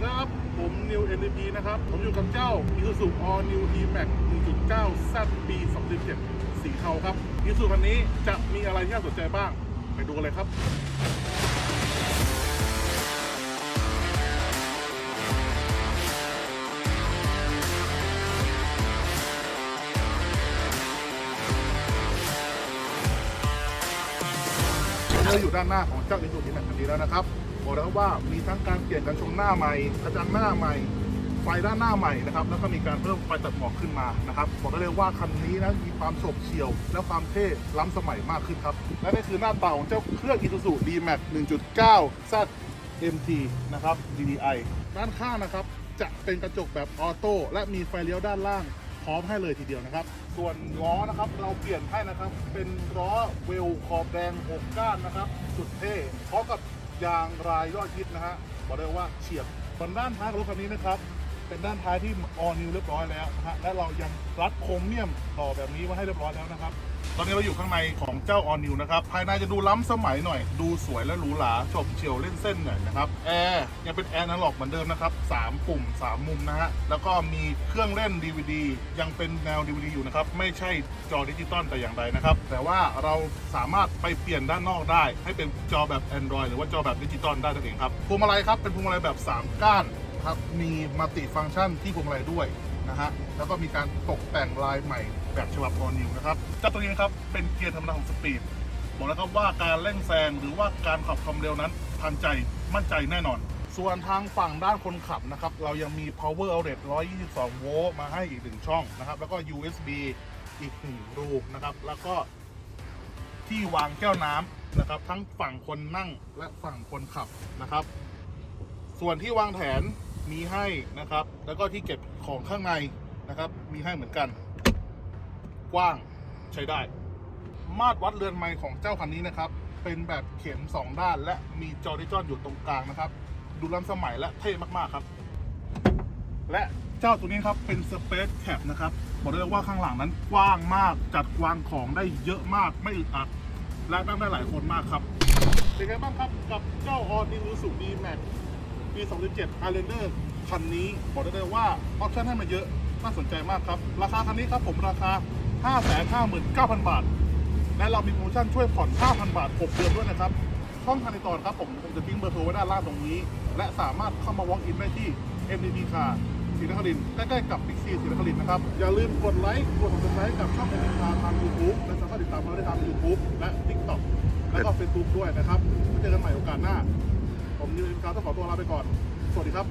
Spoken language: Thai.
ครับ ผมนิว NDP นะครับ ผมอยู่กับเจ้า Isuzu All New D-Max 1.9 Z ปี2017สีเทาครับ Isuzu คันนี้จะมีอะไรที่น่าสนใจบ้าง ไปดูกันเลยครับเราอยู่ด้านหน้าของเจ้า Isuzu D-Max คันนี้แล้วนะครับ บอกแล้วว่ามีทั้งการเปลี่ยนกันชนหน้าใหม่กระจังหน้าใหม่ไฟด้านหน้าใหม่นะครับแล้วก็มีการเพิ่มไฟตัดหมอกขึ้นมานะครับบอกได้เลยว่าคันนี้นะมีความโฉบเฉี่ยว และความเท่ล้ำสมัยมากขึ้นครับ และนี่คือหน้าตาของเจ้าเครื่อง Isuzu D-Max 1.9 Z MT นะครับ DDI ด้านข้างนะครับ จะเป็นกระจกแบบออโต้และมีไฟเลี้ยวด้านล่างพร้อมให้เลยทีเดียวนะครับ ส่วนล้อนะครับเราเปลี่ยนให้นะครับ เป็นล้อเวลขอบแดง6ก้านนะครับ สุดเท่พร้อมกับ ยางรายยอดฮิตนะฮะบอกได้ว่าเฉียบบนด้านท้ายของรถคันนี้นะครับ เป็นด้านท้ายที่ออนิวเรียบร้อยแล้วนะฮะและเรายังรัดโครเมียมต่อแบบนี้ไว้ให้เรียบร้อยแล้วนะครับ ตอนนี้เราอยู่ข้างในของเจ้าออนิวนะครับภายในจะดูล้ำสมัยหน่อย ดูสวยและหรูหราโฉบเฉียวเล่นเส้นหน่อยนะครับแอร์ยังเป็นแอร์อนาล็อกเหมือนเดิมนะครับ3ปุ่ม 3 มุมนะฮะแล้วก็มีเครื่องเล่น DVD ยังเป็นแนว DVD อยู่นะครับไม่ใช่จอดิจิตอลแต่อย่างใดนะครับแต่ว่าเราสามารถไปเปลี่ยนด้านนอกได้ ให้เป็นจอแบบ Android หรือว่าจอแบบดิจิตอลได้นั่นเองครับพวงมาลัยครับเป็นพวงมาลัยแบบ 3 ก้าน ครับมีมัลติฟังก์ชันที่พวงมาลัยด้วยนะฮะแล้วก็มีการตกแต่งลายใหม่แบบฉบับออนิวนะครับเจ้าตัวนี้นครับเป็นเกียร์ธรรมดาของสปีดบอกแล้วครับว่าการเร่งแซงหรือว่าการขับความเร็วนั้นทันใจมั่นใจแน่นอน ส่วนทางฝั่งด้านคนขับนะครับ เรายังมี power outlet 122 โวลต์มาให้อีกหนึ่งช่องนะครับ แล้วก็ USB อีกหนึ่งรูนะครับ แล้วก็ที่วางแก้วน้ำนะครับ ทั้งฝั่งคนนั่งและฝั่งคนขับนะครับ ส่วนที่วางแผน มีให้นะครับ แล้วก็ที่เก็บของข้างในนะครับ มีให้เหมือนกัน กว้างใช้ได้ มาตรวัดเรือนไม้ของเจ้าคันนี้นะครับ เป็นแบบเข็ม2 ด้าน และมีจอดิจอลอยู่ตรงกลางนะครับ ดูล้ำสมัยและเท่มากๆครับ และเจ้าตัวนี้ครับเป็น Space Cap นะครับบอกได้เลยว่าข้างหลังนั้นกว้างมากจัดวางของได้เยอะมากไม่อึดอัด และนั่งได้หลายคนมากครับเป็นไงบ้างครับกับเจ้า All New Isuzu D-Max ปี 2017 Highlander คันนี้บอกได้เลยว่าออปชั่นให้มาเยอะน่าสนใจมากครับ ราคาคันนี้ครับผมราคา 559,000 บาท และเรามีโปรโมชั่นช่วยผ่อน 5,000 บาท 6 เดือนด้วยนะครับ ช่องทางติดต่อครับผมผมจะทิ้งเบอร์โทรไว้ด้านล่างตรงนี้ และสามารถเข้ามา walk in ได้ที่ MDP Car ศรีนครินใกล้ๆกับ Big C ศรีนครินนะครับ อย่าลืมกดไลค์กด subscribe กับช่อง MDP Car ทาง YouTube และสามารถติดตามเราได้ทาง YouTube และ TikTok และก็ Facebook ด้วยนะครับไว้เจอกันใหม่โอกาสหน้า ผมนิวอินการต้องขอตัวลาไปก่อน สวัสดีครับ